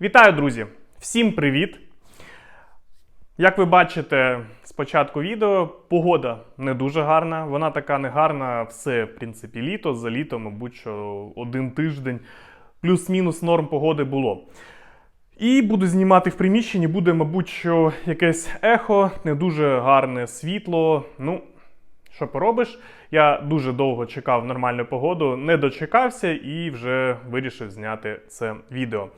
Вітаю, друзі! Всім привіт! Як ви бачите з початку відео, погода не дуже гарна. Вона така не гарна, все, в принципі, літо. За літо, мабуть, що один тиждень плюс-мінус норм погоди було. І буду знімати в приміщенні, буде, мабуть, що якесь ехо, не дуже гарне світло. Ну, що поробиш? Я дуже довго чекав нормальну погоду, не дочекався і вже вирішив зняти це відео.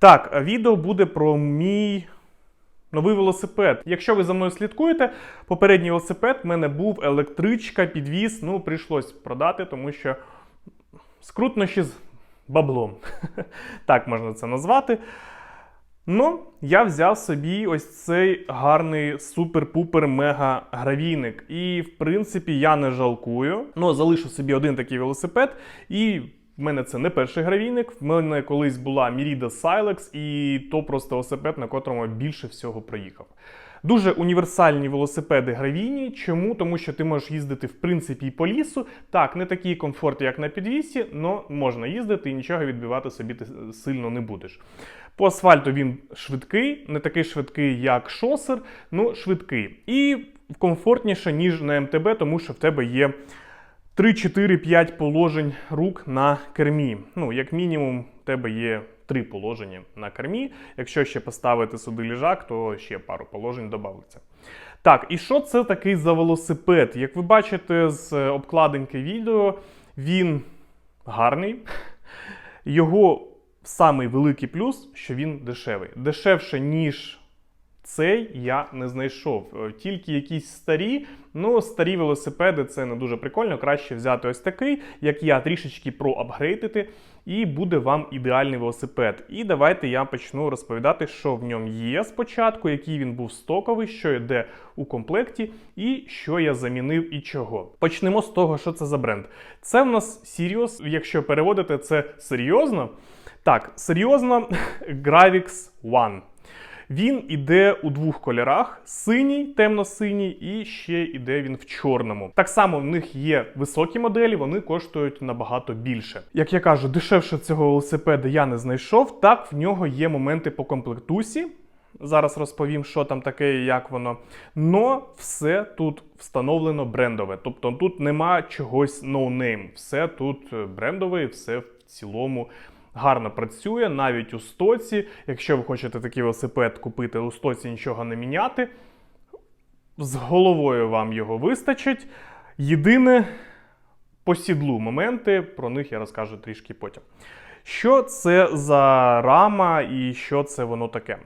Так, відео буде про мій новий велосипед. Якщо ви за мною слідкуєте, попередній велосипед в мене був електричка, підвіз. Ну, прийшлось продати, тому що скрутнощі з баблом. Так можна це назвати. Ну, я взяв собі ось цей гарний супер-пупер мега гравійник. І, в принципі, я не жалкую. Ну, залишу собі один такий велосипед. І в мене це не перший гравійник. В мене колись була Mіріда Silex, і то просто велосипед, на котрому більше всього проїхав. Дуже універсальні велосипеди гравійні. Чому? Тому що ти можеш їздити в принципі і по лісу. Так, не такий комфорт, як на підвісі, але можна їздити і нічого відбивати собі ти сильно не будеш. По асфальту він швидкий, не такий швидкий, як шосер, ну швидкий. І комфортніше, ніж на МТБ, тому що в тебе є 3-4-5 положень рук на кермі. Ну, як мінімум, в тебе є три положення на кермі. Якщо ще поставити сюди ліжак, то ще пару положень додається. Так, і що це такий за велосипед? Як ви бачите з обкладинки відео, він гарний. Його самий великий плюс, що він дешевий. Дешевше, ніж цей я не знайшов. Е, Тільки якісь старі. Ну, старі велосипеди це не дуже прикольно. Краще взяти ось такий, як я, трішечки проапгрейдити, і буде вам ідеальний велосипед. І давайте я почну розповідати, що в ньому є спочатку, який він був стоковий, що йде у комплекті, і що я замінив і чого. Почнемо з того, що це за бренд. Це в нас Sirius, якщо переводити це серйозно. Так, серйозно, Gravix One. Він іде у двох кольорах: синій, темно-синій, і ще іде він в чорному. Так само в них є високі моделі, вони коштують набагато більше. Як я кажу, дешевше цього велосипеда я не знайшов. Так, в нього є моменти по комплектусі. Зараз розповім, що там таке і як воно. Но все тут встановлено брендове. Тобто тут нема чогось no-name. Все тут брендове і все в цілому гарно працює, навіть у стоці. Якщо ви хочете такий велосипед купити у стоці, нічого не міняти. З головою вам його вистачить. Єдине по сідлу моменти, про них я розкажу трішки потім. Що це за рама і що це воно таке?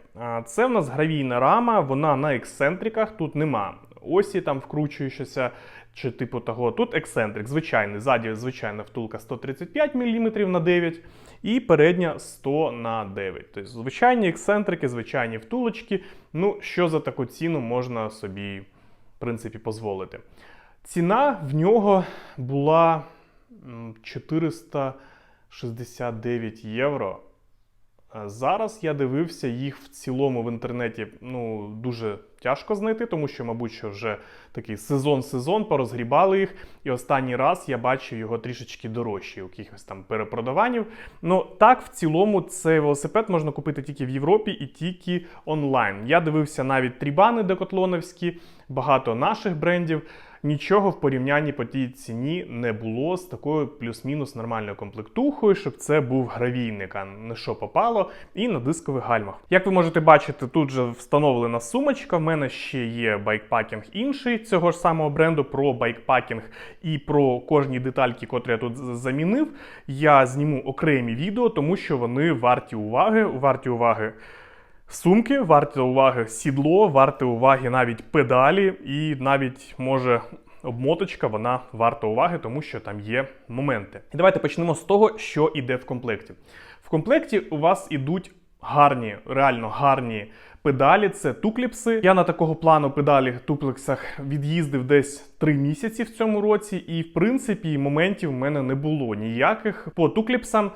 Це в нас гравійна рама, вона на ексцентриках, тут нема осі там вкручуючися чи типу того. Тут ексцентрик, звичайний, ззаді звичайна втулка 135 мм на 9 і передня 100 на 9. Тобто звичайні ексцентрики, звичайні втулочки. Ну, що за таку ціну можна собі, в принципі, дозволити. Ціна в нього була 469 євро. Е, Зараз я дивився їх в цілому в інтернеті ну, дуже тяжко знайти, тому що, мабуть, що вже такий сезон-сезон порозгрібали їх. І останній раз я бачив його трішечки дорожчі у якихось там перепродаванів. Ну так, в цілому, цей велосипед можна купити тільки в Європі і тільки онлайн. Я дивився навіть трібани декотлоновські, багато наших брендів. Нічого в порівнянні по тій ціні не було з такою плюс-мінус нормальною комплектухою, щоб це був гравійник, а не що попало, і на дискових гальмах. Як ви можете бачити, тут же встановлена сумочка. В мене ще є байкпакінг інший цього ж самого бренду про байкпакінг і про кожні детальки, котрі я тут замінив. Я зніму окремі відео, тому що вони варті уваги, варті уваги. Сумки, варте уваги сідло, варте уваги навіть педалі, і навіть може обмоточка, вона варта уваги, тому що там є моменти. І давайте почнемо з того, що іде в комплекті. В комплекті у вас ідуть гарні, реально гарні педалі. Це тукліпси. Я на такого плану педалі туплексах від'їздив десь 3 місяці в цьому році, і в принципі моментів в мене не було ніяких. По тукліпсам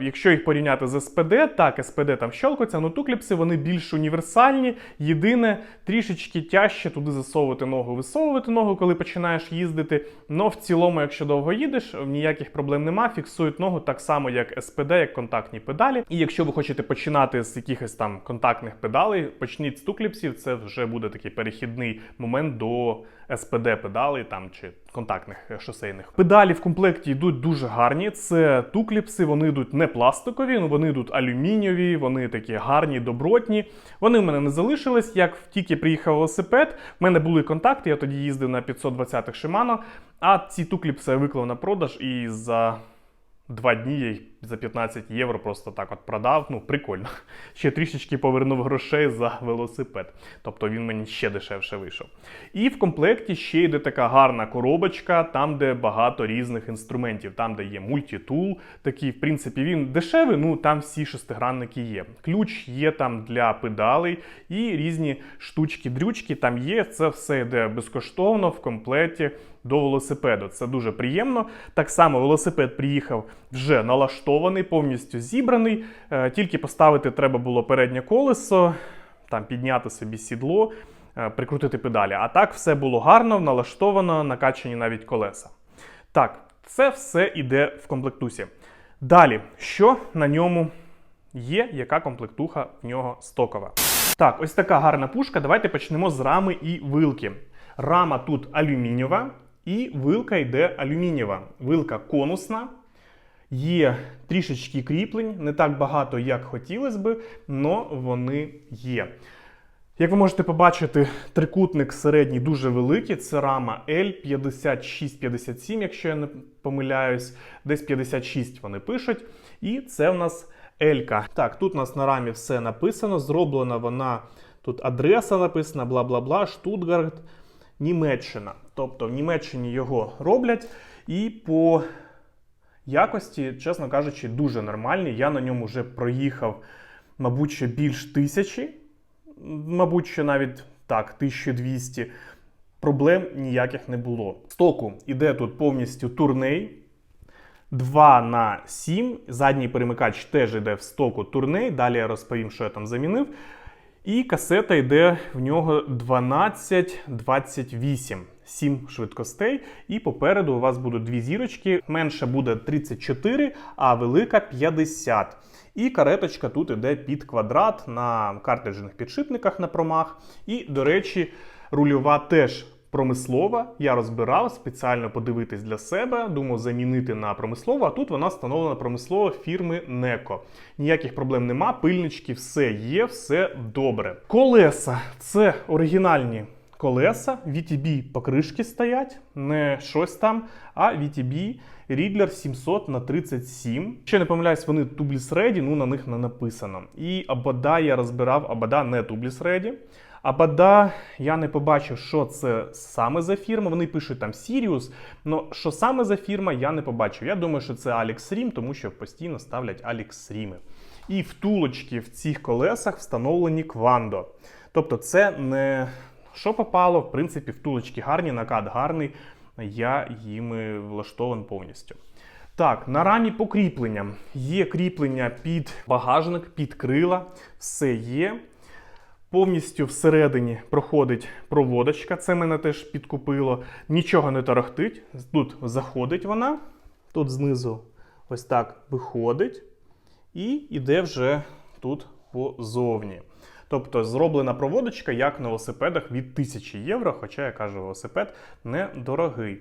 Якщо їх порівняти з СПД, так, СПД там щелкаться, але тукліпси вони більш універсальні. Єдине, трішечки тяжче туди засовувати ногу, висовувати ногу, коли починаєш їздити. Но в цілому, якщо довго їдеш, ніяких проблем нема. Фіксують ногу так само, як СПД, як контактні педалі. І якщо ви хочете починати з якихось там контактних педалей, почніть з тукліпсів, це вже буде такий перехідний момент до СПД педалей там чи контактних е, шосейних. Педалі в комплекті йдуть дуже гарні. Це тукліпси, вони йдуть не пластикові, ну вони йдуть алюмінієві, вони такі гарні, добротні. Вони в мене не залишились. Як тільки приїхав велосипед, в мене були контакти, я тоді їздив на 520-х Shimano, а ці тукліпси я виклав на продаж і за. Два дні я їх за 15 євро просто так от продав. Ну, прикольно. Ще трішечки повернув грошей за велосипед. Тобто він мені ще дешевше вийшов. І в комплекті ще йде така гарна коробочка, там, де багато різних інструментів, там, де є мультитул. Такий, в принципі, він дешевий, ну там всі шестигранники є. Ключ є там для педалей і різні штучки-дрючки там є. Це все йде безкоштовно в комплекті до велосипеду. Це дуже приємно. Так само велосипед приїхав вже налаштований, повністю зібраний. Е, Тільки поставити треба було переднє колесо, там підняти собі сідло, е, прикрутити педалі. А так все було гарно, налаштовано, накачані навіть колеса. Так, це все йде в комплектусі. Далі, що на ньому є, яка комплектуха в нього стокова. Так, ось така гарна пушка. Давайте почнемо з рами і вилки. Рама тут алюмінієва, і вилка йде алюмінієва. Вилка конусна. Є трішечки кріплень, не так багато, як хотілося би, але вони є. Як ви можете побачити, трикутник середній дуже великий. Це рама L5657, якщо я не помиляюсь, десь 56 вони пишуть. І це в нас L. Так, тут у нас на рамі все написано. Зроблена вона, тут адреса написана, бла бла бла, Штутгарт, Німеччина. Тобто в Німеччині його роблять. І по якості, чесно кажучи, дуже нормальні. Я на ньому вже проїхав, мабуть, ще більш тисячі, мабуть, що навіть так, 1200. Проблем ніяких не було. Стоку іде тут повністю турней. 2 на 7. Задній перемикач теж йде в стоку турней. Далі я розповім, що я там замінив. І касета йде в нього 12-28. 7 швидкостей, і попереду у вас будуть дві зірочки. Менша буде 34, а велика 50. І кареточка тут іде під квадрат на картриджних підшипниках на промах. І, до речі, рульова теж промислова. Я розбирав спеціально подивитись для себе. Думав замінити на промислову, а тут вона встановлена промислово фірми Неко. Ніяких проблем нема, пильнички, все є, все добре. Колеса це оригінальні колеса, VTB покришки стоять, не щось там, а VTB Riddler 700 на 37. Ще не помиляюсь, вони Tubeless Ready, ну на них не написано. І Абада я розбирав, Абада не Tubeless Ready. Абада я не побачив, що це саме за фірма. Вони пишуть там Sirius, але що саме за фірма, я не побачив. Я думаю, що це Alex Rim, тому що постійно ставлять Alex Rim. І втулочки в цих колесах встановлені Quando. Тобто це не що попало, в принципі, втулочки гарні, накат гарний. Я їми влаштований повністю. Так, на рамі покріплення. Є кріплення під багажник, під крила, все є. Повністю всередині проходить проводочка, це мене теж підкупило. Нічого не торохтить. Тут заходить вона, тут знизу ось так виходить, і йде вже тут позовні. Тобто зроблена проводочка, як на велосипедах від 1000 євро, хоча я кажу, велосипед недорогий.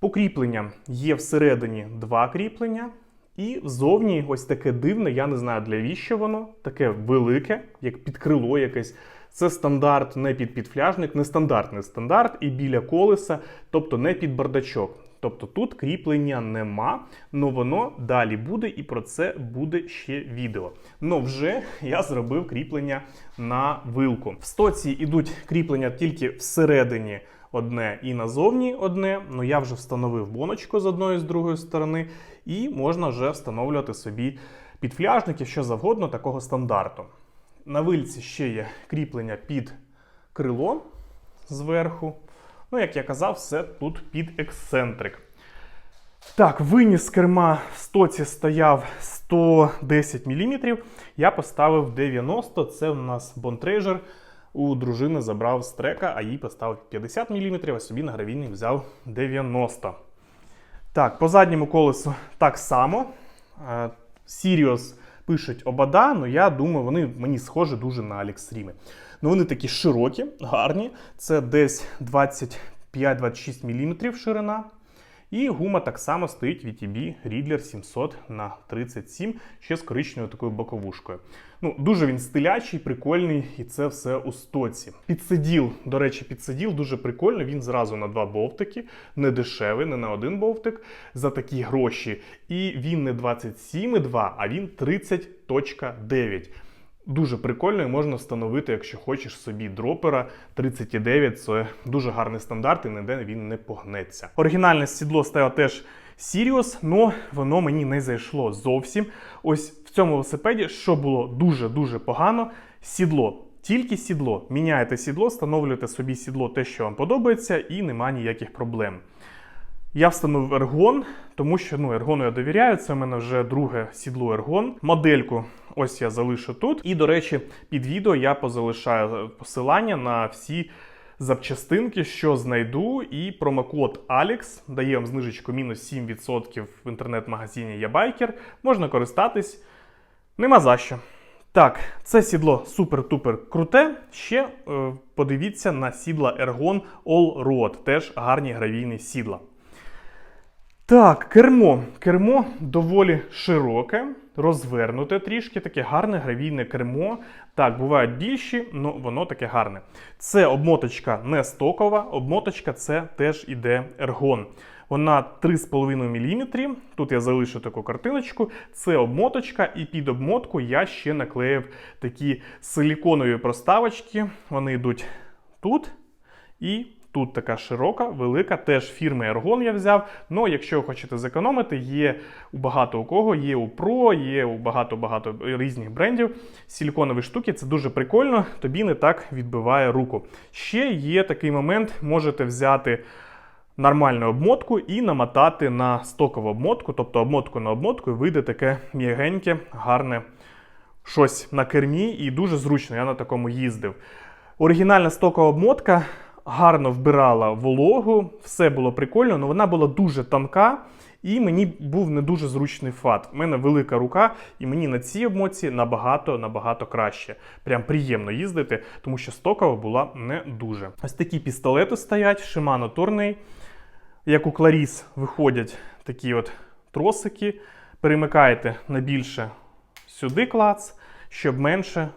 Покріплення є всередині два кріплення. І ззовні ось таке дивне, я не знаю для віщо воно, таке велике, як під крило якесь. Це стандарт не під підфляжник, не стандартний стандарт і біля колеса, тобто не під бардачок. Тобто тут кріплення нема, але воно далі буде, і про це буде ще відео. Ну вже я зробив кріплення на вилку. В стоці йдуть кріплення тільки всередині одне і назовні одне. Ну я вже встановив боночку з одної з другої сторони, і можна вже встановлювати собі підфляжники, що завгодно такого стандарту. На вильці ще є кріплення під крило зверху. Ну, як я казав, все тут під ексцентрик. Так, виніс з керма в стоці стояв 110 мм. Я поставив 90 Це у нас Bontrager. У дружини забрав з трека, а їй поставив 50 мм, а собі на гравійний взяв 90 Так, по задньому колесу так само. Е, Sirius пишуть обода, але я думаю, вони мені схожі дуже на Аліксріми. Ну, вони такі широкі, гарні. Це десь 25-26 мм ширина. І гума так само стоїть VTB Riddler 700 на 37, ще з коричневою такою боковушкою. Ну, дуже він стилячий, прикольний, і це все у стоці. Підсиділ, до речі, підсиділ дуже прикольний. Він зразу на два бовтики, не дешевий, не на один бовтик за такі гроші. І він не 27,2, а він 30.9. Дуже прикольно і можна встановити, якщо хочеш собі дропера 39. Це дуже гарний стандарт, і ніде він не погнеться. Оригінальне сідло стояло теж Sirius, але воно мені не зайшло зовсім. Ось в цьому велосипеді, що було дуже-дуже погано, сідло. Тільки сідло. Міняєте сідло, встановлюєте собі сідло те, що вам подобається, і нема ніяких проблем. Я встановив ергон, тому що ну, ергону я довіряю. Це в мене вже друге сідло ергон. Модельку ось я залишу тут. І, до речі, під відео я позалишаю посилання на всі запчастинки, що знайду. І промокод ALEX дає вам знижечку мінус 7% в інтернет-магазині Ябайкер. Можна користатись. Нема за що. Так, це сідло супер-тупер круте. Ще е, подивіться на сідла Ergon All Road. Теж гарні гравійні сідла. Так, кермо. Кермо доволі широке, розвернуте трішки, таке гарне гравійне кермо. Так, бувають більші, але воно таке гарне. Це обмоточка не стокова, обмоточка це теж іде ергон. Вона 3,5 мм. Тут я залишу таку картиночку. Це обмоточка, і під обмотку я ще наклеїв такі силіконові проставочки. Вони йдуть тут і Тут така широка, велика, теж фірми Ergon я взяв. Ну, якщо ви хочете зекономити, є у багато у кого, є у Pro, є у багато-багато різних брендів. Силіконові штуки це дуже прикольно, тобі не так відбиває руку. Ще є такий момент, можете взяти. Нормальну обмотку і намотати на стокову обмотку, тобто обмотку на обмотку, і вийде таке м'ягеньке, гарне щось на кермі, і дуже зручно. Я на такому їздив. Оригінальна стокова обмотка гарно вбирала вологу, все було прикольно, але вона була дуже тонка. І мені був не дуже зручний фат. У мене велика рука, і мені на цій обмотці набагато набагато краще. Прям приємно їздити, тому що стокова була не дуже. Ось такі пістолети стоять, Shimano Tourney. Як у Claris виходять такі от тросики. Перемикаєте на більше сюди клац, щоб менше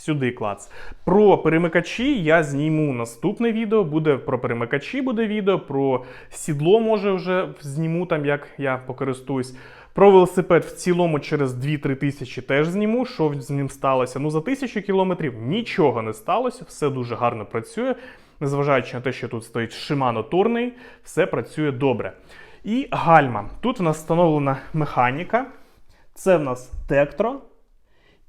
Сюди клац. Про перемикачі я зніму наступне відео. Буде про перемикачі буде відео, про сідло, може, вже зніму там, як я покористуюсь. Про велосипед в цілому через 2-3 тисячі теж зніму, що з ним сталося. Ну, за тисячу кілометрів нічого не сталося, все дуже гарно працює. Незважаючи на те, що тут стоїть Shimano Tourney, все працює добре. І гальма. Тут у нас встановлена механіка. Це в нас Tektro.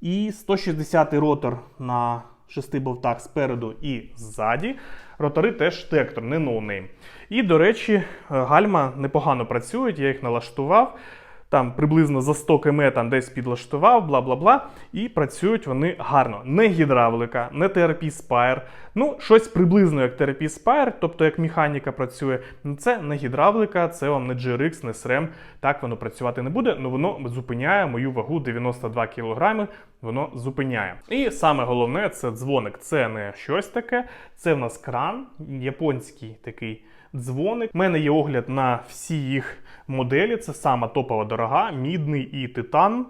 І 160-й ротор на шести болтах спереду і ззаді. Ротори теж тектор, не ноунейм. І, до речі, гальма непогано працюють, я їх налаштував там приблизно за 100 км там десь підлаштував, бла бла бла. І працюють вони гарно. Не гідравлика, не TRP Spire. Ну, щось приблизно як TRP Spire, тобто як механіка працює. Ну, Це не гідравлика, це вам не GRX, не SRAM. Так воно працювати не буде, але воно зупиняє мою вагу 92 кг. Воно зупиняє. І саме головне це дзвоник. Це не щось таке, це в нас кран, японський такий дзвоник. У мене є огляд на всі їх моделі. Це сама топова дорога, мідний і титан.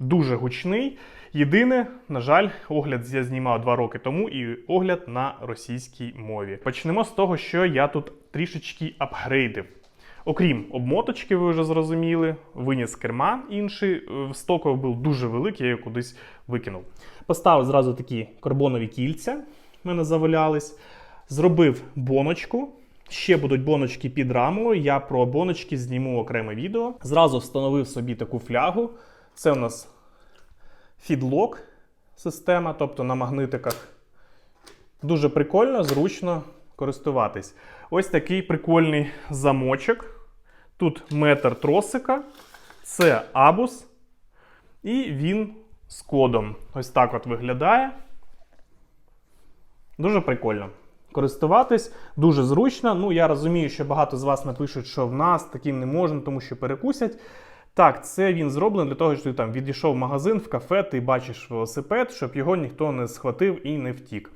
Дуже гучний. Єдине, на жаль, огляд я знімав два роки тому і огляд на російській мові. Почнемо з того, що я тут трішечки апгрейдив. Окрім обмоточки, ви вже зрозуміли, виніс керма інший. Стоковий був дуже великий, я його кудись викинув. Поставив зразу такі карбонові кільця, в мене завалялись. Зробив боночку. Ще будуть боночки під рамою. Я про боночки зніму окреме відео. Зразу встановив собі таку флягу. Це у нас фідлок система, тобто на магнитиках. Дуже прикольно, зручно користуватись. Ось такий прикольний замочок. Тут метр тросика, це абус, і він з кодом. Ось так от виглядає. Дуже прикольно. Користуватись дуже зручно. Ну, я розумію, що багато з вас напишуть, що в нас таким не можна, тому що перекусять. Так, це він зроблений для того, що ти там відійшов в магазин, в кафе, ти бачиш велосипед, щоб його ніхто не схватив і не втік.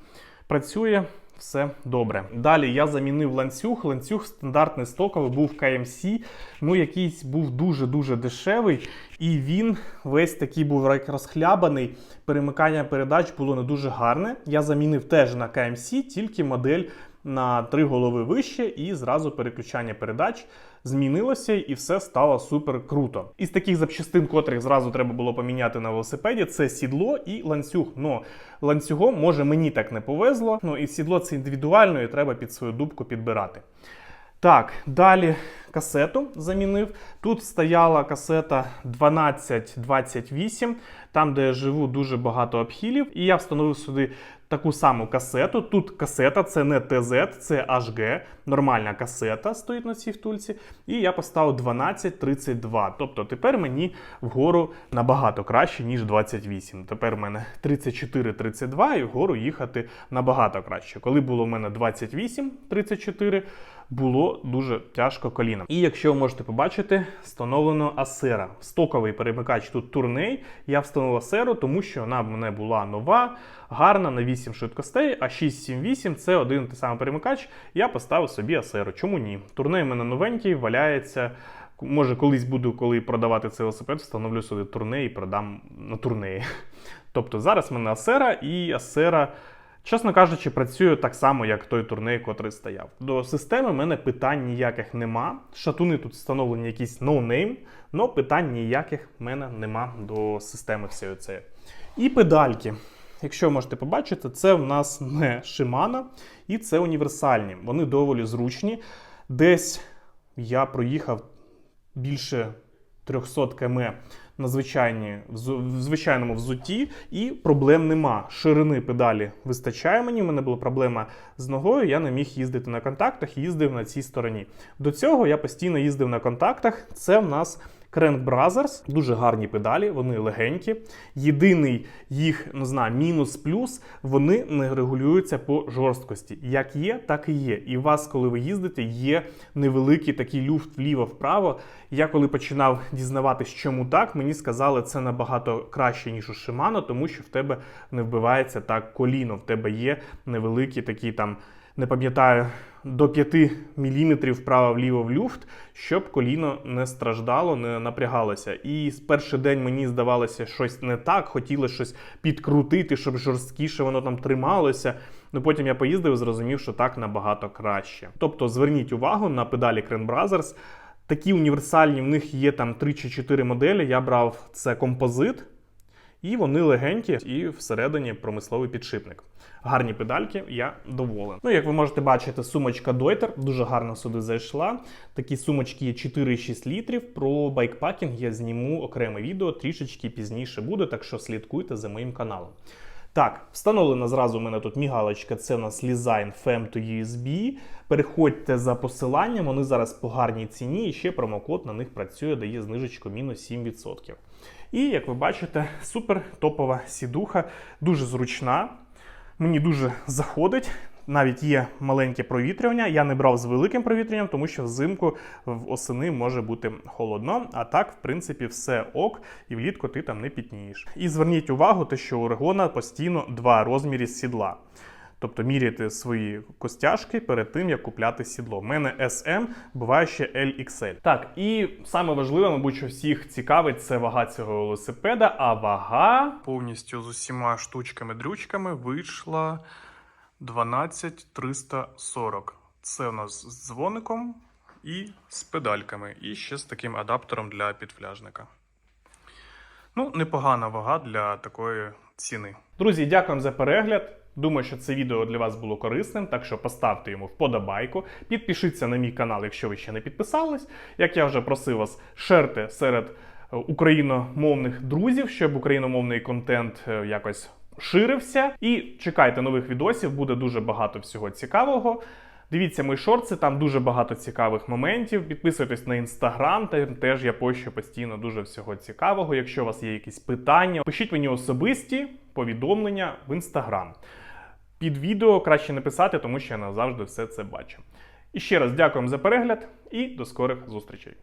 Працює все добре. Далі я замінив ланцюг. Ланцюг стандартний стоковий був KMC, ну якийсь був дуже-дуже дешевий, і він весь такий був розхлябаний. Перемикання передач було не дуже гарне. Я замінив теж на KMC, тільки модель на три голови вище, і зразу переключання передач змінилося, і все стало супер круто. Із таких запчастин, котрих зразу треба було поміняти на велосипеді, це сідло і ланцюг. Ну, ланцюгом, може, мені так не повезло. Ну і сідло це індивідуально, і треба під свою дубку підбирати. Так, далі касету замінив. Тут стояла касета 1228, там, де я живу, дуже багато обхилів. І я встановив сюди таку саму касету. Тут касета, це не ТЗ, це HG, нормальна касета стоїть на цій втульці. І я поставив 1232. Тобто тепер мені вгору набагато краще, ніж 28. Тепер в мене 34-32 і вгору їхати набагато краще. Коли було в мене 28-34, було дуже тяжко коліном. І якщо ви можете побачити, встановлено Асера. Стоковий перемикач тут турней. Я встановив Асеру, тому що вона в мене була нова, гарна на 8 швидкостей, а 678 це один той самий перемикач. Я поставив собі Асеру. Чому ні? Турней в мене новенький, валяється. Може, колись буду, коли продавати цей велосипед, встановлю сюди турней і продам на турнеї. Тобто зараз в мене Асера і Асера. Чесно кажучи, працює так само, як той турней, котрий стояв. До системи в мене питань ніяких нема. Шатуни тут встановлені якісь no-name, але питань ніяких в мене нема до системи всієї цієї. І педальки. Якщо можете побачити, це в нас не Shimano і це універсальні. Вони доволі зручні. Десь я проїхав більше 300 км на звичайні, в звичайному взутті, і проблем нема. Ширини педалі вистачає мені. У мене була проблема з ногою, я не міг їздити на контактах, їздив на цій стороні. До цього я постійно їздив на контактах. Це в нас Crank Brothers, дуже гарні педалі, вони легенькі. Єдиний їх не знаю, мінус-плюс, вони не регулюються по жорсткості. Як є, так і є. І у вас, коли ви їздите, є невеликий такий люфт вліво-вправо. Я коли починав дізнаватись, чому так, мені сказали, це набагато краще, ніж у Shimano, тому що в тебе не вбивається так коліно. В тебе є невеликі такі там. Не пам'ятаю, до 5 мм вправо-вліво в люфт, щоб коліно не страждало, не напрягалося. І з перший день мені здавалося щось не так, хотілося щось підкрутити, щоб жорсткіше воно там трималося. Ну потім я поїздив і зрозумів, що так набагато краще. Тобто зверніть увагу на педалі Cran Brothers. Такі універсальні, в них є там 3 чи 4 моделі. Я брав це композит. І вони легенькі, і всередині промисловий підшипник. Гарні педальки, я доволен. Ну, як ви можете бачити, сумочка Deuter дуже гарно сюди зайшла. Такі сумочки є 4,6 літрів. Про байкпакінг я зніму окреме відео, трішечки пізніше буде, так що слідкуйте за моїм каналом. Так, встановлена зразу у мене тут мігалочка, це у нас Lizine FEM to USB. Переходьте за посиланням, вони зараз по гарній ціні, і ще промокод на них працює, дає знижечку мінус 7%. І, як ви бачите, супер топова сідуха, дуже зручна. Мені дуже заходить. Навіть є маленьке провітрювання. Я не брав з великим провітрюванням, тому що взимку в осени може бути холодно. А так, в принципі, все ок, і влітку ти там не пітнієш. І зверніть увагу, те, що у Регона постійно два розміри сідла. Тобто міряти свої костяшки перед тим, як купляти сідло. У мене SM, буває ще LXL. Так, і саме важливе, мабуть, що всіх цікавить, це вага цього велосипеда. А вага повністю з усіма штучками-дрючками вийшла 12340. Це у нас з дзвоником і з педальками, і ще з таким адаптером для підфляжника. Ну, непогана вага для такої ціни. Друзі, дякуємо за перегляд. Думаю, що це відео для вас було корисним, так що поставте йому вподобайку, підпишіться на мій канал, якщо ви ще не підписались. Як я вже просив вас, шерте серед е, україномовних друзів, щоб україномовний контент е, якось ширився. І чекайте нових відосів, буде дуже багато всього цікавого. Дивіться мої шорти, там дуже багато цікавих моментів. Підписуйтесь на інстаграм, там теж я пощу постійно дуже всього цікавого. Якщо у вас є якісь питання, пишіть мені особисті повідомлення в інстаграм. Під відео краще написати, тому що я назавжди все це бачу. І ще раз дякуємо за перегляд і до скорих зустрічей.